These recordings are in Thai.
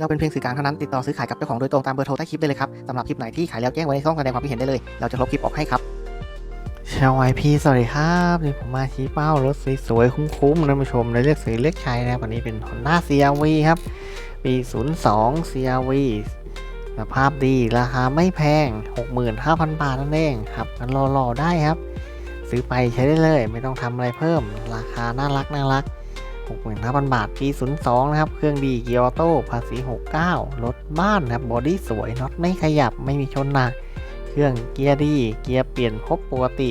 เราเป็นเพียงสื่อกลางเท่านั้นติดต่อซื้อขายกับเจ้าของโดยตรงตามเบอร์โทรใต้คลิปได้เลยครับสำหรับคลิปไหนที่ขายแล้วแจ้งไว้ในช่องแสดงความคิดเห็นได้เลย เราจะลบคลิปออกให้ครับชาวไอพีสวัสดีครับนี่ผมมาชี้เป้ารถสวยๆคุ้มๆท่านผู้ชมในเลือกสีเลือกใช้นะวันนี้เป็น Honda CRV ครับ ปี 02 CRV สภาพดีราคาไม่แพง 65,000 บาทนั่นเองครับกันรอๆได้ครับ ซื้อไปใช้ได้เลย ไม่ต้องทำอะไรเพิ่ม ราคาน่ารักน่ารัก 65,000 บาทปี 02 นะครับ เครื่องดีเกียร์ออโต้ภาษี 69 รถบ้านนะครับ บอดี้สวย น็อตไม่ขยับ ไม่มีชนหนัก เครื่องเกียร์ดี เกียร์เปลี่ยนครบปกติ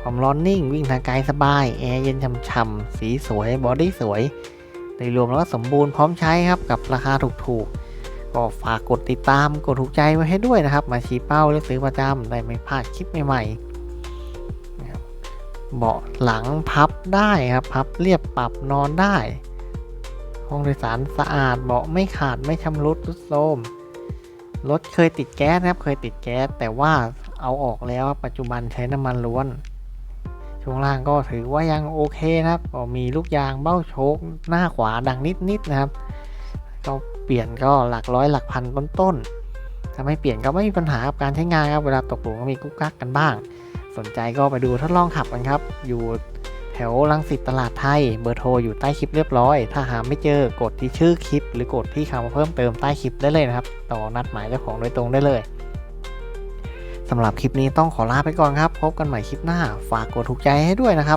ความร้อนนิ่ง วิ่งทางไกลสบาย แอร์เย็นช่ำๆ สีสวย บอดี้สวย โดยรวมแล้วก็สมบูรณ์พร้อมใช้ครับ กับราคาถูกๆ ก็ฝากกดติดตาม กดถูกใจไว้ให้ด้วยนะครับ มาชี้เป้าเลือกซื้อประจำได้ไม่พลาดคลิปใหม่ๆ เบาะหลังพับได้ครับพับเรียบปรับนอนได้ ห้องโดยสารสะอาดเบาะไม่ขาดไม่ชำรุดทรุดโทรมรถเคยติดแก๊สนะครับเคยติดแก๊สแต่ว่าเอาออกแล้วปัจจุบันใช้น้ำมันล้วน ช่วงล่างก็ถือว่ายังโอเคนะครับก็มีลูกยางเบ้าโชคหน้าขวาดังนิดๆนะครับ ก็เปลี่ยนก็หลักร้อยหลักพันต้นๆถ้าไม่เปลี่ยนก็ไม่มีปัญหากับการใช้งานครับเวลาตกหลุมก็มีกุ๊กกักกันบ้าง สนใจก็ไปดูทดลองขับกันครับ อยู่แถวลังสิตตลาดไทย เบอร์โทรอยู่ใต้คลิปเรียบร้อย ถ้าหาไม่เจอกดที่ชื่อคลิป หรือกดที่คำว่าเพิ่มเติมใต้คลิปได้เลยนะครับ ต่อนัดหมายเจ้าของโดยตรงได้เลยสำหรับคลิปนี้ต้องขอลาไปก่อนครับ พบกันใหม่คลิปหน้า ฝากกดถูกใจให้ด้วยนะครับ